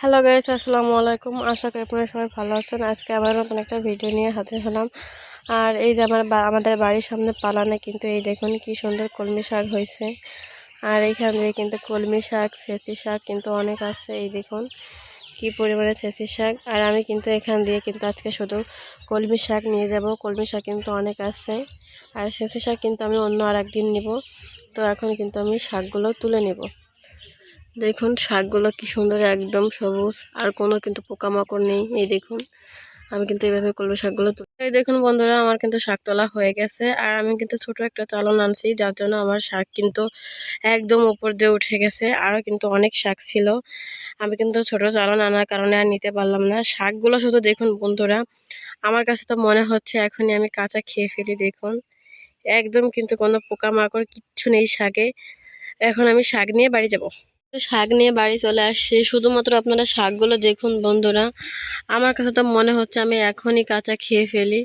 Hello guys আসসালামু আলাইকুম আশা করি আপনারা সবাই ভালো আছেন। আজকে আবার নতুন একটা ভিডিও নিয়ে হাজির হলাম। আর এই যে আমার আমাদের বাড়ির সামনে পালানে কিন্তু এই দেখুন কি সুন্দর কলমি শাক হয়েছে। আর এইখান দিয়ে কিন্তু কলমি শাক ফেসি শাক কিন্তু অনেক আছে। এই দেখুন কি পরিমাণে ফেসি শাক। আর আমি কিন্তু এখান দিয়ে কিন্তু আজকে শুধু কলমি শাক নিয়ে যাব। কলমি শাক কিন্তু অনেক আছে। আর ফেসি শাক কিন্তু আমি অন্য আর একদিন নিব। তো এখন কিন্তু আমি শাকগুলো তুলে নেব। দেখুন, শাকগুলো কি সুন্দর একদম সবুজ, আর কোনো কিন্তু পোকামাকড় নেই। এই দেখুন, আমি কিন্তু এইভাবে কলমি শাকগুলো এই দেখুন বন্ধুরা, আমার কিন্তু শাক তোলা হয়ে গেছে, আর আমি কিন্তু ছোট একটা চালন আনছি, যার জন্য আমার শাক কিন্তু একদম উপর দিয়ে উঠে গেছে। আরও কিন্তু অনেক শাক ছিল। আমি কিন্তু ছোট চালন আনার কারণে আর নিতে পারলাম না। শাকগুলো শুধু দেখুন বন্ধুরা, আমার কাছে তো মনে হচ্ছে এখনই আমি কাঁচা খেয়ে ফেলি, দেখুন। একদম কিন্তু কোনো পোকামাকড় কিচ্ছু নেই শাকে। এখন আমি শাক নিয়ে বাড়ি যাব। শাক নিয়ে বাড়ি চলে আসছি। শুধুমাত্র আপনারা শাকগুলো দেখুন বন্ধুরা। আমার কাছে তো মনে হচ্ছে আমি এখনই কাঁচা খেয়ে ফেলি।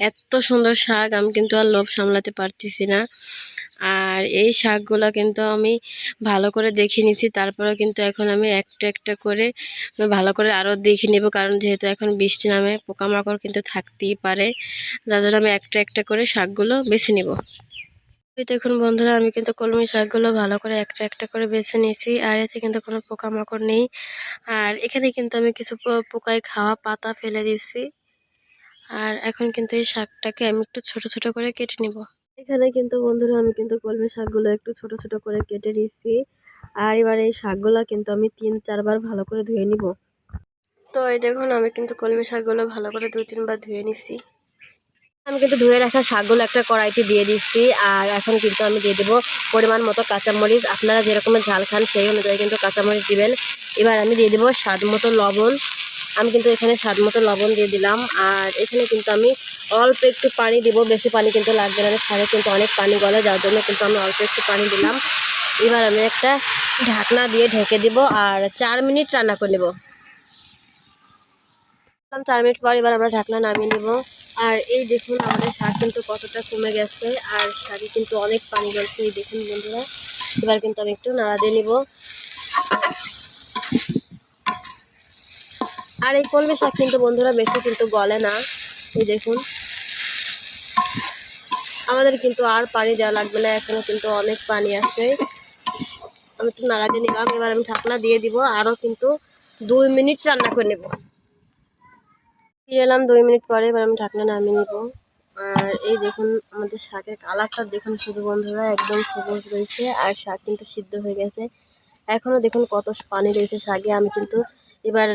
এত সুন্দর শাক, আমি কিন্তু আর লোভ সামলাতে পারতেছি না। আর এই শাকগুলো কিন্তু আমি ভালো করে দেখে নিছি। তারপরে কিন্তু এখন আমি একটা একটা করে ভালো করে আরও দেখে নেব। কারণ যেহেতু এখন বৃষ্টি নামে পোকামাকড় কিন্তু থাকতেই পারে। যার জন্য আমি একটা একটা করে শাকগুলো বেছে নেব। দেখুন বন্ধুরা, আমি কিন্তু কলমি শাকগুলো ভালো করে একটা একটা করে বেছে নিয়েছি, আর এতে কিন্তু কোনো পোকামাকড় নেই। আর এখানে কিন্তু আমি কিছু পোকায় খাওয়া পাতা ফেলে দিয়েছি। আর এখন কিন্তু এই শাকটাকে আমি একটু ছোট ছোট করে কেটে নিব। এখানে কিন্তু বন্ধুরা, আমি কিন্তু কলমি শাকগুলো একটু ছোট ছোট করে কেটে নিয়েছি। আর এবার এই শাকগুলো কিন্তু আমি তিন, চারবার ভালো করে ধুয়ে নিব। তো এই দেখুন, আমি কিন্তু কলমি শাকগুলো ভালো করে দুই তিনবার ধুয়ে নিছি। আমি কিন্তু ধুয়ে রাখা শাকগুলো একটা কড়াইতে দিয়ে দিচ্ছি, আর এখন কিন্তু আমি দিয়ে দেবো পরিমাণ মতো কাঁচামরিচ। আপনারা যেরকমের ঝাল খান সেই অনুযায়ী কিন্তু কাঁচামরিচ দিবেন। এবার আমি দিয়ে দেবো স্বাদ মতো লবণ। আমি কিন্তু এখানে স্বাদ মতো লবণ দিয়ে দিলাম, আর এখানে কিন্তু আমি অল্প একটু পানি দিব। বেশি পানি কিন্তু লাগবে না সারে কিন্তু অনেক পানি গলে, যার জন্য কিন্তু আমি অল্প একটু পানি দিলাম। এবার আমি একটা ঢাকনা দিয়ে ঢেকে দিব, আর চার মিনিট রান্না করে নেব। চার মিনিট পর এবার আমরা ঢাকনা নামিয়ে নেব। আর এই দেখুন, আমাদের শাক কিন্তু কতটা কমে গেছে, আর শাকে কিন্তু অনেক পানি গলছে এই দেখুন বন্ধুরা। এবার কিন্তু আমি একটু নাড়া দিয়ে নিব। আর এই কলমি শাক কিন্তু বন্ধুরা বেশি কিন্তু গলে না, এই দেখুন। আমাদের কিন্তু আর পানি দেওয়া লাগবে না, এখনও কিন্তু অনেক পানি আছে। আমি একটু নাড়া দিয়ে নিলাম, এবার আমি ঢাকনা দিয়ে দিব আরও কিন্তু দুই মিনিট রান্না করে নেব। ফিরে এলাম দুই মিনিট পরে, এবার আমি ঢাকনা নামিয়ে নিব। আর এই দেখুন, আমাদের শাকের কালারটা দেখুন শুধু বন্ধুরা, একদম সবুজ রয়েছে, আর শাক কিন্তু সিদ্ধ হয়ে গেছে। এখনও দেখুন কত পানি রয়েছে শাকে, আমি কিন্তু এবার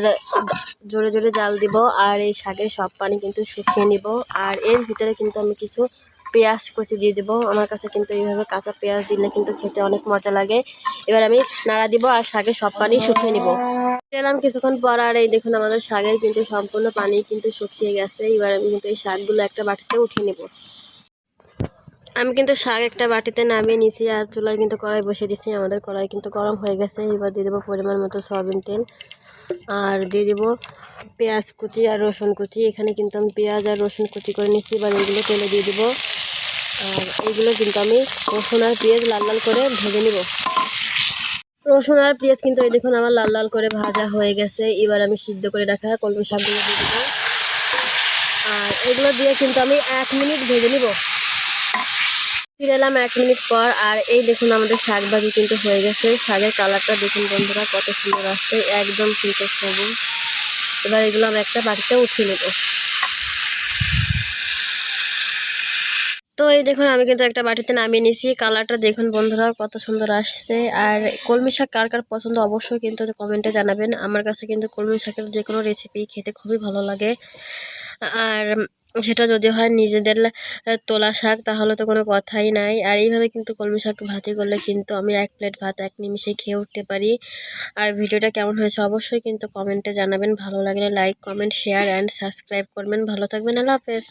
জোরে জোরে জাল দিব, আর এই শাকের সব পানি কিন্তু শুকিয়ে নিব। আর এর ভিতরে কিন্তু আমি কিছু পেঁয়াজ কুচি দিয়ে দেবো। আমার কাছে কিন্তু এইভাবে কাঁচা পেঁয়াজ দিলে কিন্তু খেতে অনেক মজা লাগে। এবার আমি নাড়া দিব আর শাকে সব পানি শুকিয়ে নিব। এলাম কিছুক্ষণ পর আর এই দেখুন আমাদের শাকের কিন্তু সম্পূর্ণ পানি কিন্তু শুকিয়ে গেছে। এবার আমি কিন্তু এই শাকগুলো একটা বাটিতে উঠিয়ে নেব। আমি কিন্তু শাক একটা বাটিতে নামিয়ে নিয়েছি আর চুলায় কিন্তু কড়াই বসিয়ে দিচ্ছি আমাদের কড়াই কিন্তু গরম হয়ে গেছে। এবার দিয়ে দেবো পরিমাণ মতো সয়াবিন তেল। আর দিয়ে দেবো পেঁয়াজ কুচি আর রসুন কুচি। এখানে কিন্তু আমি পেঁয়াজ আর রসুন কুচি করে নিচ্ছি এবার এইগুলো তেলে দিয়ে দেবো। আর এইগুলো কিন্তু আমি রসুন আর পেঁয়াজ লাল লাল করে ভেজে নিব। রসুন আর পেঁয়াজ কিন্তু এই দেখুন আমার লাল লাল করে ভাজা হয়ে গেছে। এবার আমি সিদ্ধ করে রাখা কলমি শাকগুলো দিয়ে দেবো আর এগুলো দিয়ে কিন্তু আমি এক মিনিট ভেজে নিব। ফিরে এলাম এক মিনিট পর আর এই দেখুন আমাদের শাক ভাজি কিন্তু হয়ে গেছে। শাকের কালারটা দেখুন বন্ধুরা কত সুন্দর আসছে। একদম কিন্তু সবুজ। এবার এগুলো আমি একটা বাটিতে উঠিয়ে নেব। তো এই দেখুন, আমি কিন্তু একটা বাটিতে নামিয়ে নিয়েছি। কালারটা দেখুন বন্ধুরা, কত সুন্দর আসছে। আর কলমি শাক কার কার পছন্দ অবশ্যই কিন্তু কমেন্টে জানাবেন। আমার কাছে কিন্তু কলমি শাকের যে কোনো রেসিপি খেতে খুবই ভালো লাগে। আর সেটা যদি হয় নিজেদের তোলা শাক, তাহলে তো কোনো কথাই নাই। আর এইভাবে কিন্তু কলমি শাক ভাজি করলে কিন্তু আমি এক প্লেট ভাত, এক নিমিষে খেয়ে উঠতে পারি। আর ভিডিওটা কেমন হয়েছে অবশ্যই কিন্তু কমেন্টে জানাবেন। ভালো লাগলে like, comment share and subscribe করবেন। ভালো থাকবেন। আল্লাহ হাফেজ।